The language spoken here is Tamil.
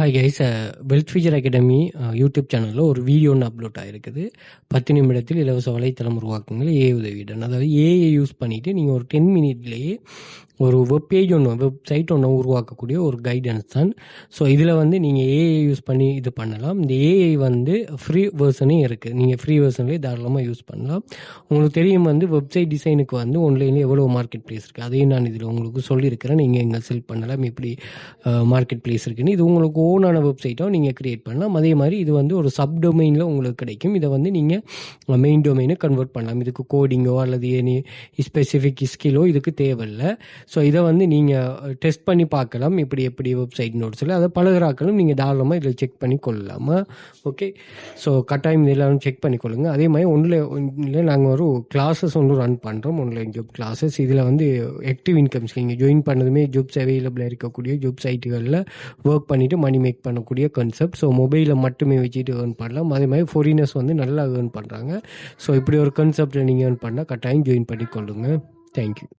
Hi guys wealth future academy YouTube சேனலில் ஒரு வீடியோ ஒன்று அப்லோட் ஆகிருக்குது பத்து நிமிடத்தில் இலவச வலைத்தளம் உருவாக்குங்கள் ஏ உதவியுடன். அதாவது ஏஐ யூஸ் பண்ணிவிட்டு நீங்கள் ஒரு டென் மினிட்லேயே ஒரு வெப் பேஜ் ஒன்று வெப்சைட் ஒன்று உருவாக்கக்கூடிய ஒரு கைடன்ஸ் தான். ஸோ இதில் வந்து நீங்கள் ஏஐ யூஸ் பண்ணி இது பண்ணலாம். இந்த ஏஐ வந்து ஃப்ரீ வெர்ஷனும் இருக்குது நீங்கள் ஃப்ரீ வேர்ஷன்லேயே தாராளமாக யூஸ் பண்ணலாம். உங்களுக்கு தெரியும் வந்து வெப்சைட் டிசைனுக்கு வந்து ஆன்லைனில் எவ்வளோ மார்க்கெட் ப்ளேஸ் இருக்குது அதையும் நான் இதில் உங்களுக்கு சொல்லியிருக்கிறேன். நீங்கள் எங்கே செல் பண்ணலாம் எப்படி uh, மார்க்கெட் ப்ளேஸ் இருக்குன்னு. இது உங்களுக்கு ஓனான வெப்சைட்டோ நீங்கள் க்ரியேட் பண்ணலாம். அதே மாதிரி இது வந்து ஒரு சப் டொமைனில் உங்களுக்கு கிடைக்கும். இதை வந்து நீங்கள் மெயின் டொமைனை கன்வெர்ட் பண்ணலாம். இதுக்கு கோடிங்கோ அல்லது எனி ஸ்பெசிஃபிக் ஸ்கிலோ இதுக்கு தேவையில்லை. ஸோ இதை வந்து நீங்கள் டெஸ்ட் பண்ணி பார்க்கலாம். இப்படி எப்படி வெப்சைட் நோட்ஸில் அதை பழகிறாக்களும் நீங்கள் தாராளமாக இதில் செக் பண்ணி கொள்ளலாமா? ஓகே ஸோ கட்டாயம் இதெல்லாம் செக் பண்ணி கொள்ளுங்க. அதே மாதிரி ஒன்றில் ஒன்றில் நாங்கள் ஒரு கிளாஸஸ் ஒன்று ரன் பண்ணுறோம் ஆன்லைன் ஜாப் கிளாஸஸ் இதில் வந்து ஆக்டிவ் இன்கம்ஸ் நீங்கள் ஜாயின் பண்ணதுமே ஜாப்ஸ் அவைலபிளாக இருக்கக்கூடிய ஜாப் சைட்டுகளில் ஒர்க் பண்ணிவிட்டு மணி மேக் பண்ணக்கூடிய கன்செப்ட் ஸோ மொபைலில் மட்டுமே வச்சுட்டு ஏர்ன் பண்ணலாம். அதே மாதிரி ஃபாரினர்ஸ் வந்து நல்லா ஏர்ன் பண்ணுறாங்க ஸோ இப்படி ஒரு கன்செப்டை நீங்கள் ஏர்ன் பண்ணால் கட்டாயம் ஜாயின் பண்ணி கொள்ளுங்கள் தேங்க்யூ